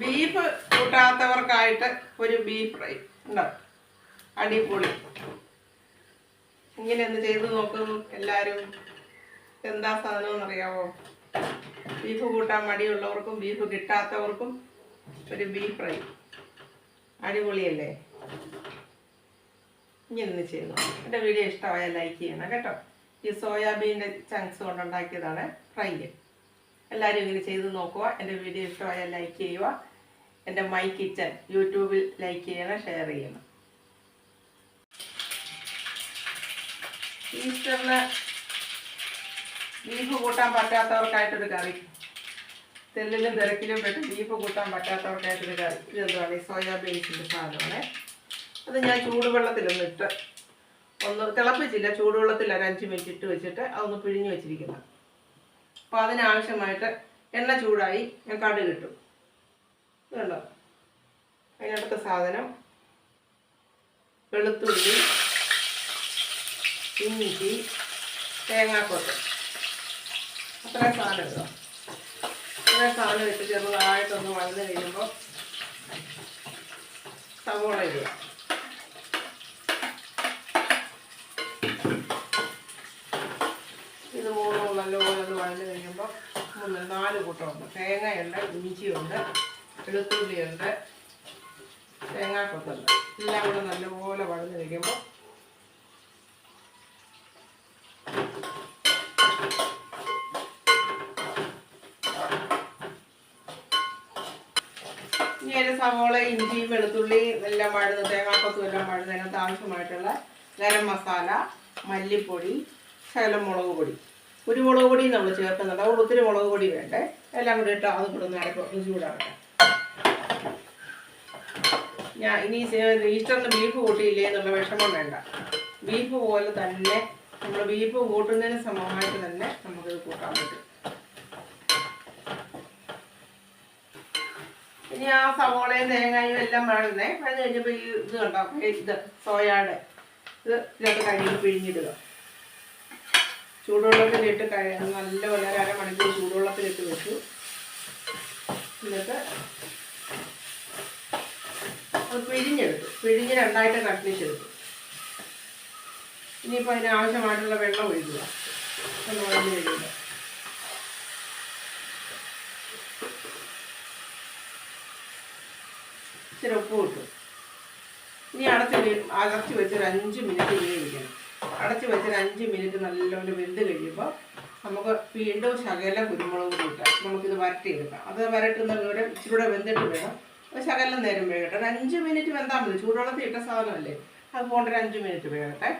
Beef കൂട്ടാത്തവർക്കായിട്ട് ഒരു beef fry. ഉണ്ടോ? അടിപൊളി. ഇങ്ങനെ ഒന്ന് ചെയ്ത് നോക്കുന്നു എല്ലാവരും എന്താ സാധനം അറിയാവോ ബീഫ് കൂട്ടാൻ മടിയുള്ളവർക്കും ബീഫ് കിട്ടാത്തവർക്കും ഒരു ബീഫ് ഫ്രൈ. അടിപൊളിയല്ലേ? ഇങ്ങനെ ഒന്ന് ചെയ്തു എന്റെ വീഡിയോ ഇഷ്ടമായ ലൈക്ക് ചെയ്യണം കേട്ടോ. ഈ സോയാബീന്റെ ചങ്ക്സ് കൊണ്ടുണ്ടാക്കിയതാണ് ഫ്രൈ. എല്ലാവരും ഇങ്ങനെ ചെയ്ത് നോക്കുക. എന്റെ വീഡിയോ ഇഷ്ടമായാൽ ലൈക്ക് ചെയ്യുക. എന്റെ മൈ കിച്ചൻ യൂട്യൂബിൽ ലൈക്ക് ചെയ്യണം ഷെയർ ചെയ്യണം. ഈസ്റ്ററിന് ബീഫ് കൂട്ടാൻ പറ്റാത്തവർക്കായിട്ടൊരു കറി. തെല്ലിലും തിരക്കിലും പെട്ട് ബീഫ് കൂട്ടാൻ പറ്റാത്തവർക്കായിട്ടൊരു കറി. ഇതെന്താണ് ഈ സോയാബീൻസിന്റെ സാധനമാണ്. അത് ഞാൻ ചൂടുവെള്ളത്തിലൊന്ന് ഇട്ട് ഒന്ന് തിളപ്പിച്ചില്ല. ചൂടുവെള്ളത്തിൽ ഒരു അഞ്ച് മിനിറ്റ് ഇട്ട് വെച്ചിട്ട് അതൊന്ന് പിഴിഞ്ഞ് വെച്ചിരിക്കുന്നത് അപ്പോൾ അതിനാവശ്യമായിട്ട് എണ്ണ ചൂടായി ഞാൻ കടുക് ഇട്ടു ഇതുണ്ടോ? അതിനടുത്ത സാധനം. വെളുത്തുള്ളി ഇഞ്ചി തേങ്ങാക്കൊത്ത്. അത്രയും സാധനം ഇടുക അത്രയും സാധനം ഇട്ട് ചെറുതായിട്ടൊന്ന് വഴന്ന് കഴിയുമ്പോൾ സവോള ഇടുക ഇത് മൂന്നും നല്ലപോലെ ഒന്ന് വഴന്ന് കഴിയുമ്പോൾ മൂന്ന് നാല് കൂട്ടമുണ്ട്. തേങ്ങയുണ്ട് ഇഞ്ചിയുണ്ട് വെളുത്തുള്ളിയുണ്ട് തേങ്ങാക്കൊത്തുണ്ട്. എല്ലാം കൂടെ നല്ലപോലെ വഴന്ന് വയ്ക്കുമ്പോൾ സവോള ഇഞ്ചിയും വെളുത്തുള്ളിയും എല്ലാം വഴുത് തേങ്ങാക്കൊത്തും എല്ലാം അതിനകത്ത് ആവശ്യമായിട്ടുള്ള ഗരം മസാല മല്ലിപ്പൊടി ശകലം മുളക് പൊടി. കുരുമുളക് പൊടിയും നമ്മൾ ചേർക്കുന്നുണ്ട്. അതുകൊണ്ട് ഒത്തിരി മുളക് പൊടി വേണ്ടേ. എല്ലാം കൂടി ഇട്ട് അതും കൂടെ ഒന്ന് ചൂടാകട്ടെ ഞാൻ ഇനി ഈസ്റ്ററിന് ബീഫ് കൂട്ടിയില്ലേ എന്നുള്ള വിഷമം വേണ്ട. ബീഫ് പോലെ തന്നെ നമ്മൾ ബീഫ് കൂട്ടുന്നതിന് സമമായിട്ട് തന്നെ നമുക്കിത് കൂട്ടാൻ പറ്റും. ഇനി ആ സവോളയും തേങ്ങയും എല്ലാം വേണമെന്നേ അത് കഴിഞ്ഞപ്പോൾ ഈ ഇത് കണ്ടോ? ഇത് സോയാടെ ഇത് ഇതൊക്കെ കഴുകി പിഴിഞ്ഞിടുക. ചൂടുവെള്ളത്തിലിട്ട് കഴി നല്ലപോലെ ഒരു അരമണിക്കൂർ ചൂടുവെള്ളത്തിലിട്ട് വെച്ചു. എന്നിട്ട് അത് പിഴിഞ്ഞെടുത്തു. പിഴിഞ്ഞ് രണ്ടായിട്ട് കട്ടിച്ചെടുത്തു. ഇനിയിപ്പോൾ അതിന് ആവശ്യമായിട്ടുള്ള വെള്ളം ഒഴിക്കുക. എന്ന് പറഞ്ഞു കഴിയുമ്പോൾ. ഇച്ചിരി ഉപ്പ് കിട്ടും ഇനി അടച്ച് അടച്ച് വെച്ച് ഒരു അഞ്ച് മിനിറ്റ് വേവിക്കണം. അടച്ച് വെച്ച് ഒരു അഞ്ച് മിനിറ്റ് നല്ലപോലെ വെന്ത് കഴിയുമ്പോൾ നമുക്ക് വീണ്ടും ശകല കുരുമുളക് കൂടി ഇട്ടാൽ നമുക്കിത് വരട്ടിയെടുക്കാം. അത് വരട്ടുന്ന വിവരം ഇച്ചിരി കൂടെ വെന്തിട്ട് വേണം. ശകലം നേരം വേകട്ടെ. ഒരു അഞ്ച് മിനിറ്റ് വെന്താൽ മതി. ചൂടുവെള്ളത്തിൽ ഇട്ട സാധനമല്ലേ? അത് പോകേണ്ട ഒരു അഞ്ച് മിനിറ്റ് വേകട്ടെ.